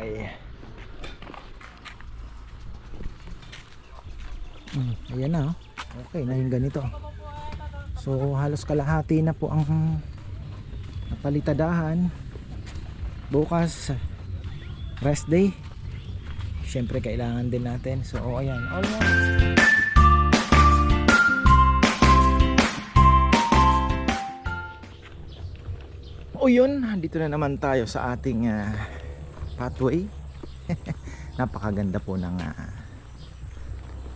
Okay. Hmm, ayan na oh. Okay na yung ganito. So halos kalahati na po ang napalitadahan. Bukas rest day. Siyempre kailangan din natin. So oh, ayan, almost. O yun, dito na naman tayo sa ating ah, pathway. Napakaganda po ng, ah,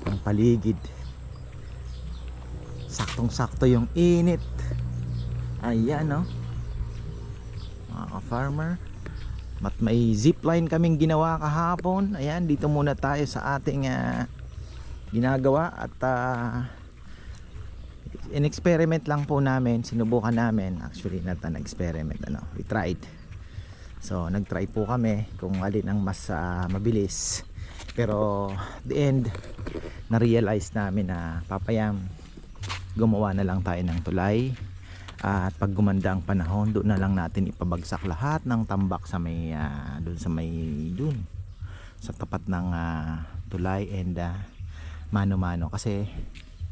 ng paligid. Saktong-sakto yung init. Ayan, no? Mga ka-farmer. At may zipline kaming ginawa kahapon. Ayan, dito muna tayo sa ating ah, ginagawa at ah, in-experiment lang po namin, sinubukan namin. Actually, not an experiment, ano, we tried. So, nag-try po kami kung alin ang mas ah, mabilis. Pero, the end, na-realize namin na papayam, gumawa na lang tayo ng tulay. at pag gumanda ang panahon, doon na lang natin ipabagsak lahat ng tambak sa may, ah, doon sa may, doon. Sa tapat ng ah, tulay and ah, mano-mano. Kasi,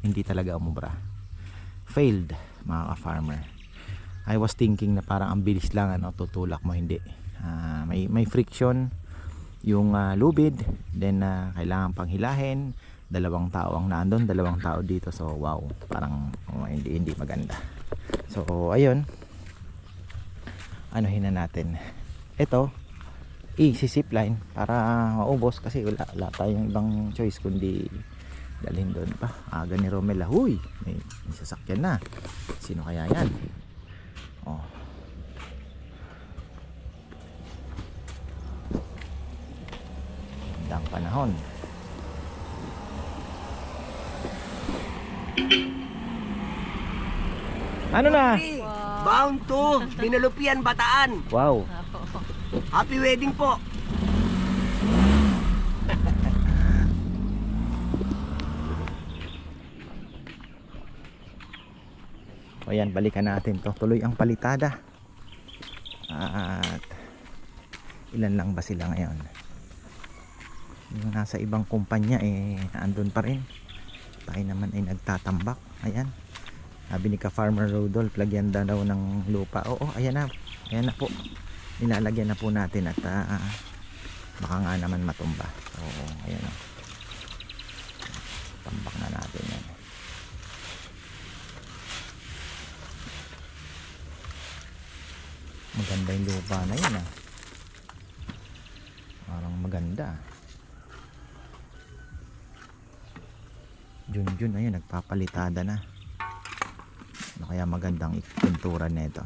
hindi talaga umubra failed mga ka-farmer I was thinking na parang ang bilis lang ano, tutulak mo hindi Ah, may, may friction yung ah, lubid then ah, kailangan pang hilahin. Dalawang tao ang nandun dalawang tao dito. So wow parang oh, hindi, hindi maganda. So ayun. Anuhin na natin. Ito i-zip line para maubos kasi wala, wala tayong ibang choice kundi dalhin doon pa. Aga ni Romel huy may, may sasakyan na. Sino kaya yan? Oh Gandang panahon ano na Bound to Pinalupian Bataan. wow Happy wedding po. O yan, balikan natin to. Tuloy ang palitada. At ilan lang ba sila ngayon? Yung nasa ibang kumpanya eh andun pa rin. Tayo naman ay nagtatambak. Ayan. Sabi ni ka Farmer Rodolph, lagyan daw ng lupa. Oo, ayan na. Ayan na po. Nilalagyan na po natin at ah, baka nga naman matumba. Oo, ayan na. Tambak na natin yan. Maganda yung lupa na yun ah. Parang maganda. Junjun ayun, nagpapalitada na. Ano kaya magandang ikuntura nito.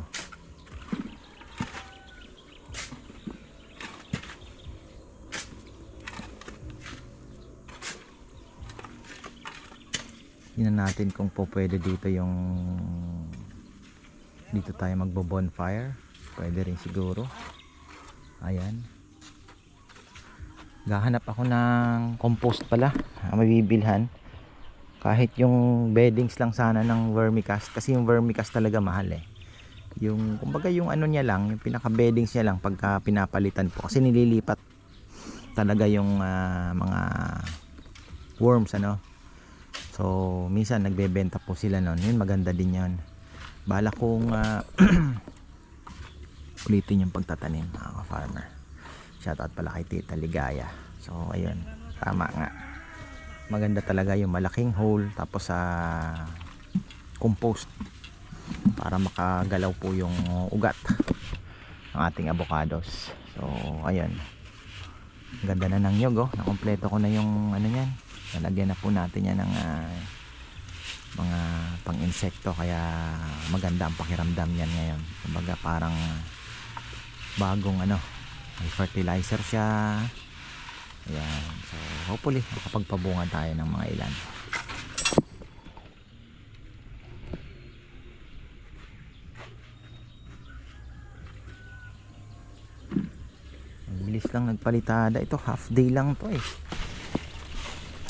Tingnan natin kung po pwede dito yung dito tayo magbo bonfire pwede rin siguro. Ayan. Gahanap ako ng compost pala. Mabibilhan kahit yung beddings lang sana ng vermicast kasi yung vermicast talaga mahal eh. Yung kumbaga yung ano niya lang yung pinaka beddings niya lang pagka pinapalitan po. Kasi nililipat talaga yung ah, mga worms ano. So minsan nagbebenta po sila nun. Yun maganda din yun. Bala kong ah, ulitin yung pagtatanim mga ka-farmer. Shoutout pala kay Tita Ligaya. So ayun. Tama nga maganda talaga yung malaking hole tapos sa compost para makagalaw po yung ugat ng ating avocados. So ayun. Ang ganda na ng nyog oh. Nakompleto ko na yung ano yan nalagyan na po natin yan ng ah, mga pang insekto kaya maganda ang pakiramdam yan ngayon. Kumbaga parang bagong ano may fertilizer siya ayan. So hopefully makapagpabunga tayo ng mga ilan. Ang bilis lang nagpalitada ito. Half day lang to eh.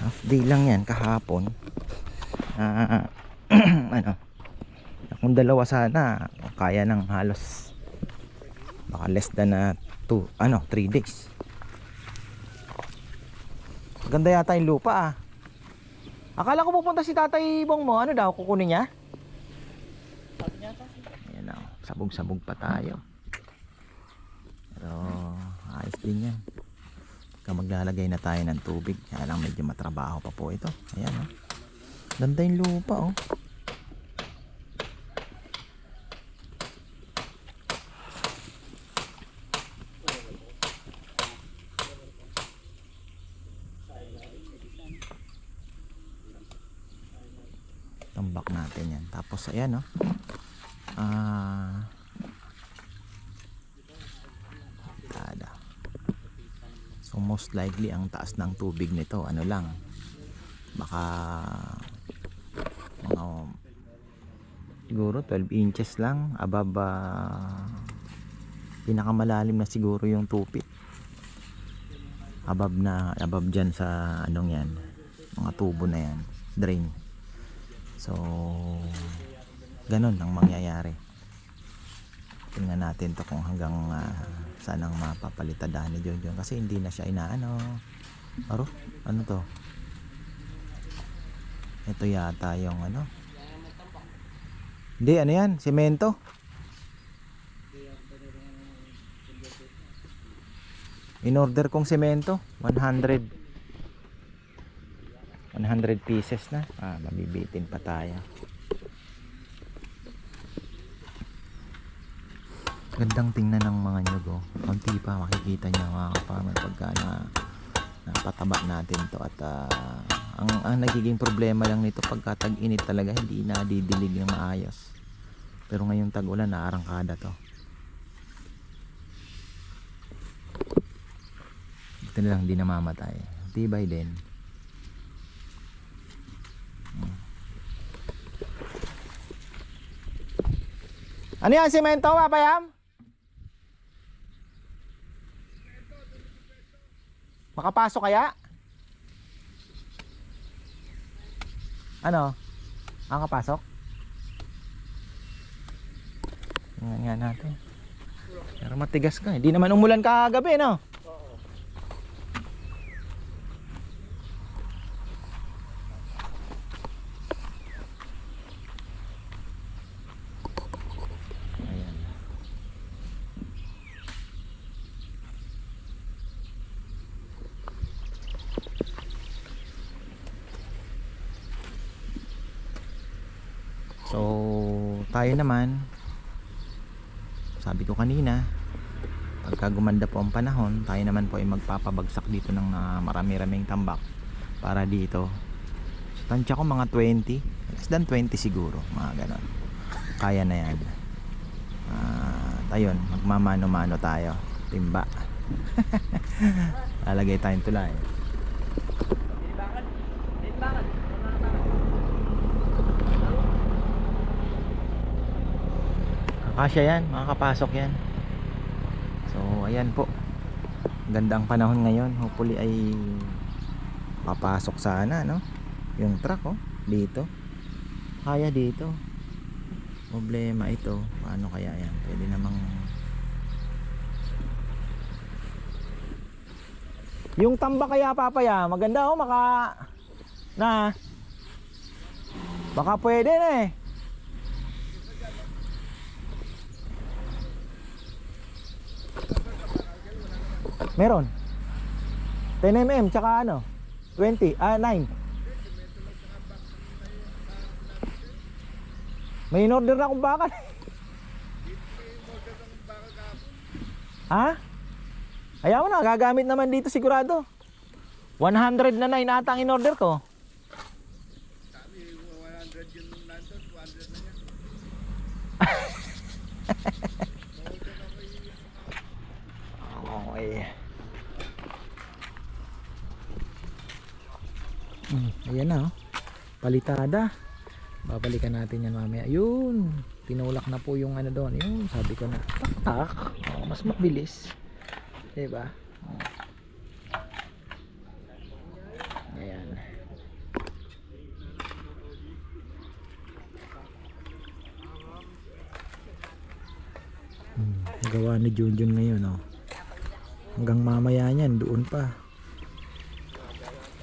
Half day lang yan kahapon. Ah ano? Kung dalawa sana. Kaya ng halos baka less than na 2 ano 3 days Ganda yata yung lupa ah. Akala ko pupunta si Tatay Bong mo. Ano daw, kukunin niya? Ayan na, oh. sabog-sabog pa tayo. Pero ayos din yan. Pagka maglalagay na tayo ng tubig, kaya lang medyo matrabaho pa po ito. Ayan oh. Ganda yung lupa oh. Tambak natin yan. Tapos ayan oh. Ah. Tada. So most likely ang taas ng tubig nito ano lang. Baka mga siguro 12 inches lang above ah, pinakamalalim na siguro yung tupit. Above na above dyan sa anong yan. Mga tubo na yan. Drain. So, ganun ang mangyayari. Tingnan natin to kung hanggang uh, saan ang mapapalitadahan ni John. Kasi hindi na siya inaano. Aro, ano to? Ito yata yung ano. Hindi, ano yan? Semento. In order kong semento, 100 100 pieces na. Ah, mabibitin pa tayo. Gandang tingnan ng mga nyug oh. Konti pa makikita niya mga kapamer pagka na napataba natin to at ah, ang, ang nagiging problema lang nito pagka tag-init talaga hindi na didilig ng maayos. Pero ngayong tag-ulan naarangkada to. Ito na lang di namamatay. Tibay din. Ano yan, semento, papayam? Makapasok kaya? Ano? Ang kapasok? Tingnan nga natin. Pero matigas ka. Hindi naman umulan kagabi, no? Ayan. So, tayo naman, sabi ko kanina, pagka gumanda po ang panahon, tayo naman po ay magpapabagsak dito ng ah, marami-raming tambak para dito. Tansya ko mga 20, less than 20 siguro, mga ganon. Kaya na yan. Ah, ayun, magmamano-mano tayo. Timba. Lalagay tayong tulay. Kasya yan, makakapasok yan. So, ayan po. Gandang panahon ngayon. Hopefully ay papasok sana, no? Yung truck, oh. Dito. Kaya dito. Problema ito. Paano kaya yan? Pwede namang... Yung tamba kaya papaya, maganda oh, maka... Na... Baka pwede na eh. Meron. 10mm tsaka ano? 20, ah 9. May in-order na akong bakal. ha? Ayaw mo na, gagamit naman dito sigurado. 100 na 9 ata ang in-order ko. Okay. Hmm, ayan na oh. Palitada. Babalikan natin yan mamaya. Yun. Tinulak na po yung ano doon. Yun, sabi ko na. Tak tak. Oh, mas mabilis. 'Di ba? Oh. Ayan. Hmm, gawa ni Junjun ngayon oh. Hanggang mamaya niyan doon pa.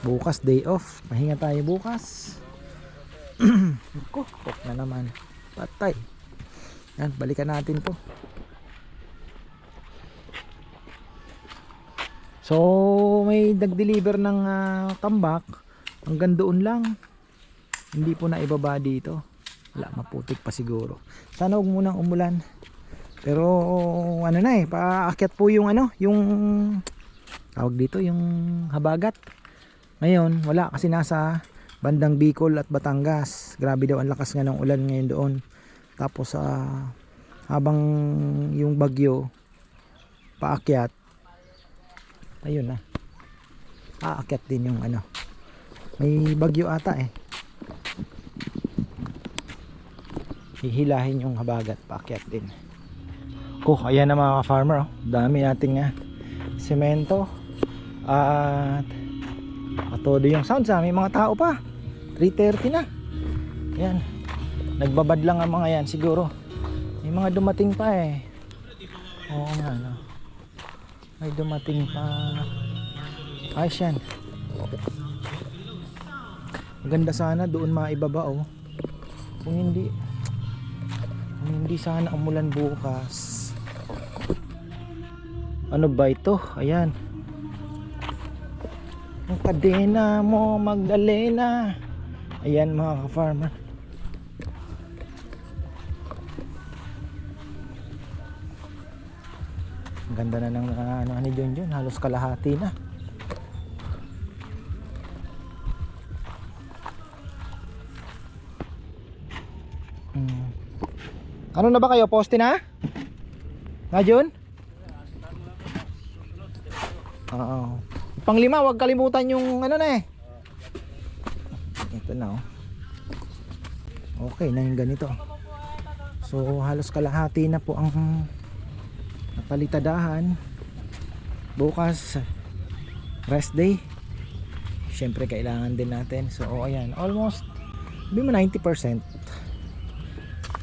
Bukas day off. Pahinga tayo bukas. Ko, hook na naman. Patay. Yan, balikan natin to. So, may nag-deliver ng ah, tambak. Hanggang doon lang. Hindi po na ibaba dito. Wala, maputik pa siguro. Sana huwag munang umulan. Pero ano na eh, paakyat po yung ano, yung tawag dito, yung habagat. Ngayon, wala kasi nasa bandang Bicol at Batangas. Grabe daw ang lakas nga ng ulan ngayon doon. Tapos sa habang yung bagyo paakyat ayun na. Aakyat din yung ano. May bagyo ata eh. Hihilahin yung habagat paakyat din. Ko, ayan na mga farmer oh. Dami nating ah, semento. At Katodo yung sound sa may mga tao pa. 3.30 na. Yan. Nagbabad lang ang mga yan siguro. May mga dumating pa eh. Oo nga no. May dumating pa. Ayos yan. Maganda sana doon maibaba oh. Kung hindi Kung hindi sana umulan bukas. Ano ba ito? Ayan ang kadena mo Magdalena ayan mga ka-farmer ang ganda na ng uh, ano ni John John halos kalahati na hmm. ano na ba kayo poste na? na John? Oo Panglima, wag kalimutan yung ano na eh. Ito na oh. Okay na yung ganito. So halos kalahati na po ang napalitadahan. Bukas rest day. Siyempre kailangan din natin. So oh, ayan, almost sabi mo 90%.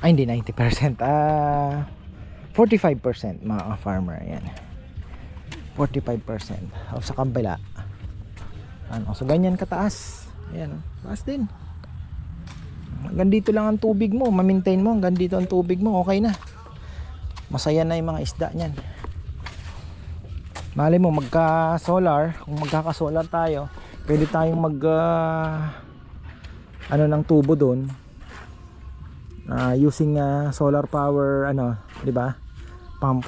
Ay hindi 90%. Ah 45% mga farmer ayan. 45% o sa kabila. Ano, so ganyan kataas. Ayan, taas din. Hanggang lang ang tubig mo. Ma-maintain mo hanggang dito ang tubig mo. Okay na. Masaya na yung mga isda nyan mali mo magka solar kung magkaka solar tayo pwede tayong mag uh, ano ng tubo doon uh, using uh, solar power ano di ba? Pump.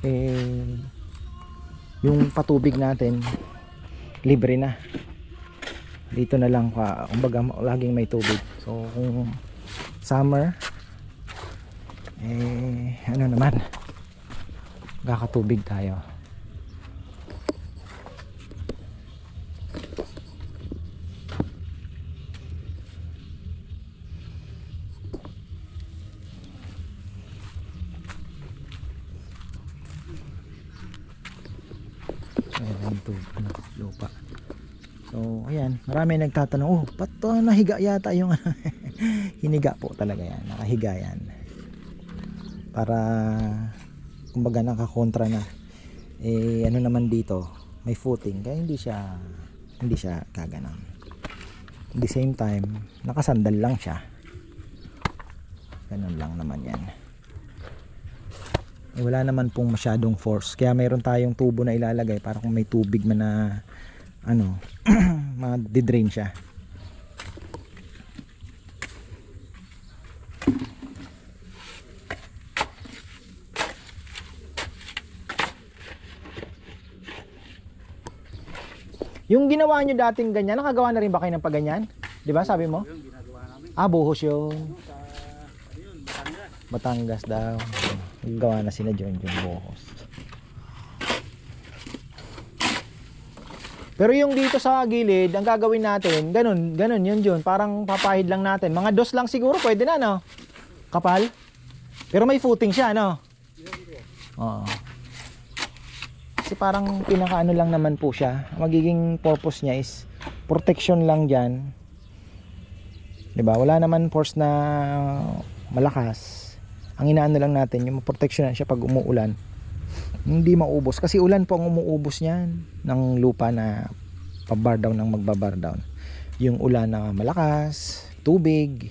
Eh yung patubig natin libre na. Dito na lang ka kumbaga laging may tubig. So kung summer eh ano naman kakatubig tayo tub- ano, lupa. So ayan marami nagtatanong oh ba't to nahiga yata yung ano?" hiniga po talaga yan nakahiga yan. Para kumbaga nakakontra na. Eh ano naman dito may footing kaya hindi siya hindi siya kaganon. At the same time nakasandal lang siya. Ganun lang naman yan eh, wala naman pong masyadong force. Kaya mayroon tayong tubo na ilalagay para kung may tubig man na ano ma-drain siya. Yung ginawa nyo dating ganyan nakagawa na rin ba kayo ng paganyan? Di ba sabi mo? Ah buhos yun. Batangas daw. Gawa na sila John John Bohos. Pero yung dito sa gilid, ang gagawin natin, ganun, ganun yun John. Parang papahid lang natin. Mga dos lang siguro, pwede na no? Kapal? Pero may footing siya, no? Oo. Kasi parang pinakaano lang naman po siya. Magiging purpose niya is protection lang dyan. 'Di ba? Wala naman force na malakas ang inaano lang natin yung protection siya pag umuulan. Hindi maubos. Kasi ulan po ang umuubos niyan ng lupa na pabar down ng magbabar down. Yung ulan na malakas tubig.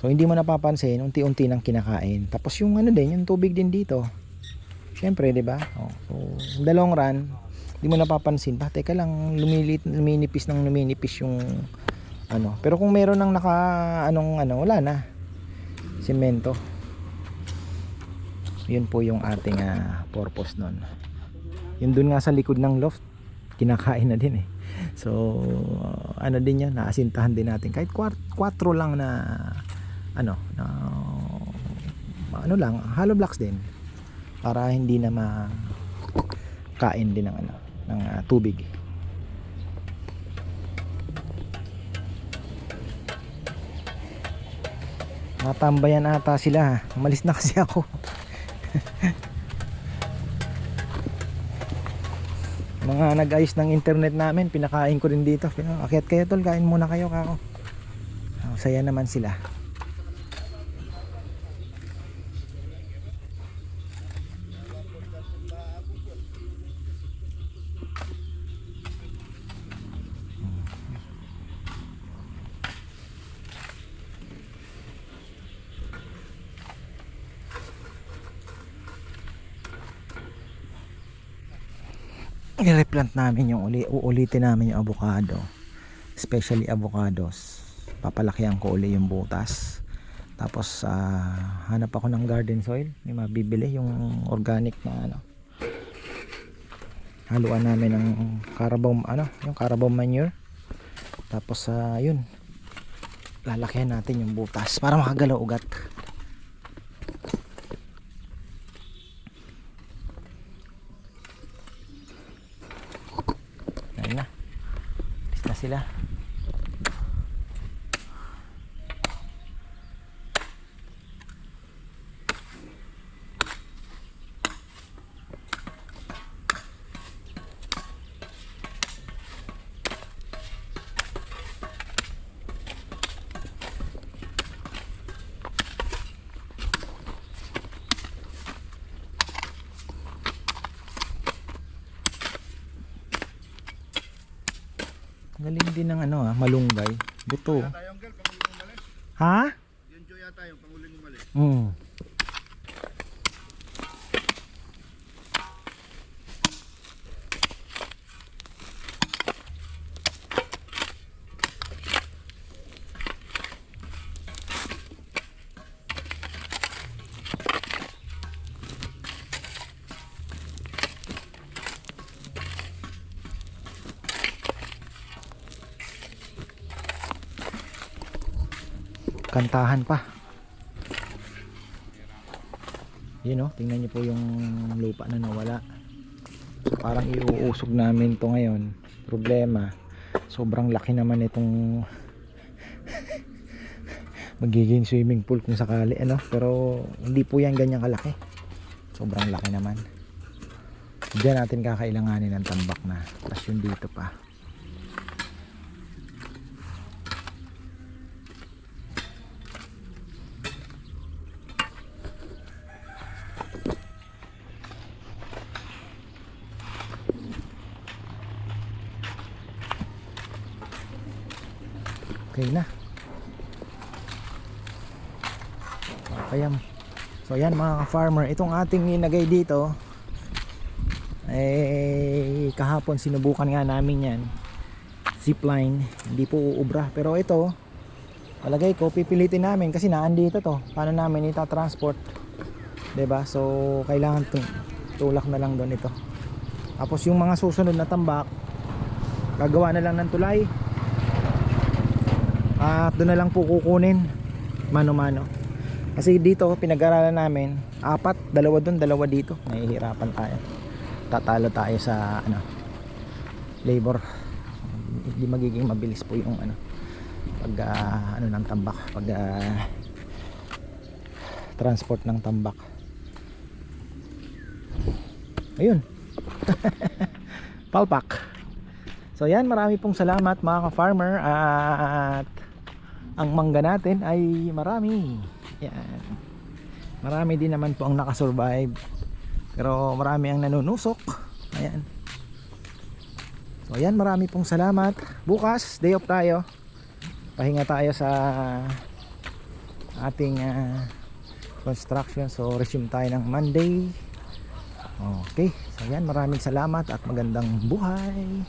So hindi mo napapansin unti-unti nang kinakain. Tapos yung ano din yung tubig din dito. Syempre di ba? Oh, so the long run hindi mo napapansin. Ba teka lang lumilit luminipis ng luminipis yung ano. Pero kung meron ng naka anong ano wala na. Semento yun po yung ating ah, purpose nun. Yun dun nga sa likod ng loft kinakain na din eh. So ano din yan naasintahan din natin. Kahit 4 lang na ano na ano lang hollow blocks din. Para hindi na makain din ng ano ng ah, tubig. Natambayan ata sila. Umalis na kasi ako. Mga nag-ayos ng internet namin, pinakain ko rin dito. Akyat kayo tol, kain muna kayo kako. Oh, saya naman sila. I-replant namin yung uli, uulitin namin yung avocado. Especially avocados. Papalakihan ko uli yung butas. Tapos ah, hanap ako ng garden soil. May mabibili yung organic na ano. Haluan namin ng carabao ano yung carabao manure. Tapos ah, yun. Lalakihan natin yung butas para makagalaw ugat Ayun na. Alis na sila. Galing din ng ano ah, malunggay. Buto. Ha? Kantahan pa. Yun oh, tingnan niyo po yung lupa na nawala. So, parang iuusog namin to ngayon. Problema, sobrang laki naman itong magiging swimming pool kung sakali ano, pero hindi po yan ganyan kalaki. Sobrang laki naman. Diyan natin kakailanganin ng tambak na. Plus yung dito pa. Okay na. Ayan. So ayan mga ka-farmer, itong ating inagay dito eh kahapon sinubukan nga namin yan. Zipline hindi po uubra. Pero ito palagay ko pipilitin namin kasi naandito to. Paano namin ita-transport? Ba so kailangan tulak na lang doon ito. Tapos yung mga susunod na tambak gagawa na lang ng tulay. At doon na lang po kukunin mano-mano kasi dito pinag-aralan namin apat, dalawa doon, dalawa dito. Nahihirapan tayo. Tatalo tayo sa ano labor. Hindi magiging mabilis po yung ano pag ah, ano ng tambak pag ah, transport ng tambak. Ayun. Palpak. So yan marami pong salamat mga ka-farmer at ang mangga natin ay marami yan marami din naman po ang nakasurvive pero marami ang nanunusok ayan So ayan, marami pong salamat. Bukas, day off tayo. Pahinga tayo sa ating ah, construction. So resume tayo ng Monday. Okay. So ayan, maraming salamat at magandang buhay.